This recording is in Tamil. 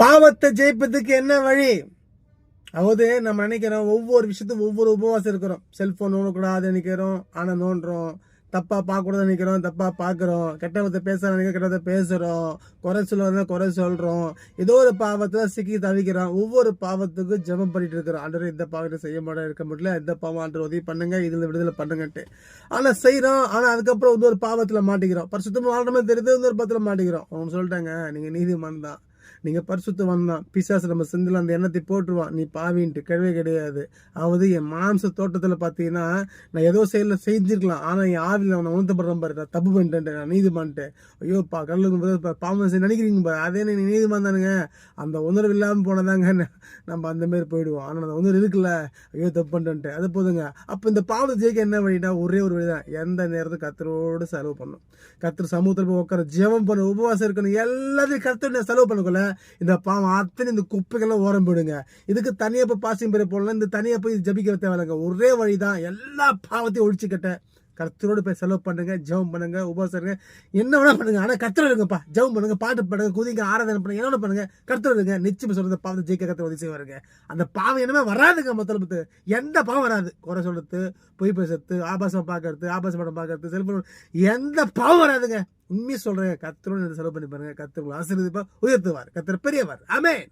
பாவத்தை ஜெயிப்பதுக்கு என்ன வழி? அதாவது நம்ம நினைக்கிறோம் ஒவ்வொரு விஷயத்துக்கும் ஒவ்வொரு உபவாசம் இருக்கிறோம். செல்போன் நோண்டக்கூடாது நினைக்கிறோம் ஆனால் நோண்டுறோம். தப்பாக பார்க்கக்கூடாது நினைக்கிறோம் தப்பாக பார்க்குறோம். கெட்டவத்தை பேச நினைக்கிற கெட்டவத்தை பேசுகிறோம் குறை சொல்லுறத குறை சொல்கிறோம் ஏதோ ஒரு பாவத்தில் சிக்கி தவிக்கிறோம். ஒவ்வொரு பாவத்துக்கும் ஜெபம் பண்ணிட்டு இருக்கிறோம். ஆண்டவர் இந்த பாவத்தை செய்ய மாட்டேன் இருக்க முடியல. இந்த பாவம் ஆண்டவர் உதவி பண்ணுங்க இதில் விடுதலை பண்ணுங்கன்ட்டு. ஆனால் செய்கிறோம் ஆனால் அதுக்கப்புறம் இன்னொரு பாவத்தில் மாட்டிக்கிறோம். பரிசுத்தமாக வாழ்ற தெரியுது இன்னொரு பாவத்தில் மாட்டிக்கிறோம். அவங்க சொல்லிட்டாங்க நீங்கள் நீதிமான் தான். நீங்கள் பரிசுத்தம் தான் பிசாசு நம்ம சிந்தில் அந்த எண்ணத்தை போட்டுருவான் நீ பாவின்ட்டு கிடையவே கிடையாது. அதாவது என் மாம்ச தோட்டத்தில் பார்த்தீங்கன்னா நான் ஏதோ செயலில் செஞ்சிருக்கலாம். ஆனால் என் ஆவியில் அவனை உணர்த்தப்படுறேன் பாரு நான் தப்பு பண்ணிட்டேன் நான் நீதிமான்ட்டு ஐயோ பா கடலுக்கு பாவம் செய்ய நினைக்கிறீங்க பாரு அதே நீ நீதிமான் தானுங்க. அந்த உணர்வு இல்லாமல் போனதாங்க நம்ம அந்த மாதிரி போயிடுவோம். ஆனால் அந்த உணர்வு இருக்குல்ல ஐயோ தப்பு பண்ணிட்டேன்ட்டு. அது போதுங்க. அப்போ இந்த பாவத்தை ஜெயிக்க என்ன வழினா ஒரே ஒரு வழி தான் எந்த நேரத்தும் கத்தரோடு செலவு பண்ணும். கத்தர் சமூகத்தில் போய் உட்கார ஜெபம் பண்ண உபவாசம் இருக்கணும் எல்லாத்தையும் கத்தோட செலவு பண்ணக்குள்ள இந்த பாவம் அத்தனை இந்த குப்பைகள்லாம் ஓரம் போயிடுங்க. இதுக்கு தனியாக போய் பாசிங் பெரிய போடலாம். இந்த தனியாக போய் ஜபிக்க தேவையில்லைங்க. ஒரே வழி தான் எல்லா பாவத்தையும் ஒழிச்சுக்கிட்ட கர்த்தரோடு போய் செலவு பண்ணுங்க ஜெபம் பண்ணுங்க உபவாசம் என்ன வேணா பண்ணுங்க. ஆனால் கர்த்தர் இருங்கப்பா. ஜெபம் பண்ணுங்க பாட்டு பாடுங்க குதிங்க ஆராதனை பண்ணுங்க என்ன பண்ணுங்க. கர்த்தர் இருங்க. நிச்சயம் சொல்றது பாவத்தை ஜெயிக்க கத்த உதவி செய்வாருங்க. அந்த பாவம் என்னமே வராதுங்க மொத்தலபத்து எந்த பாவம் வராது. குறை சொல்றது பொய் பேசுறது ஆபாசம் பார்க்கறது ஆபாச படம் பார்க்கறது செல்போன் எந்த பாவம் வராதுங்க. உண்மையை சொல்றேன் கர்த்தரோடு செலவு பண்ணி பாருங்க. கர்த்தர் உங்களை ஆசீர்வதிப்பா உயர்த்துவார். கத்திர பெரியவர். ஆமென்.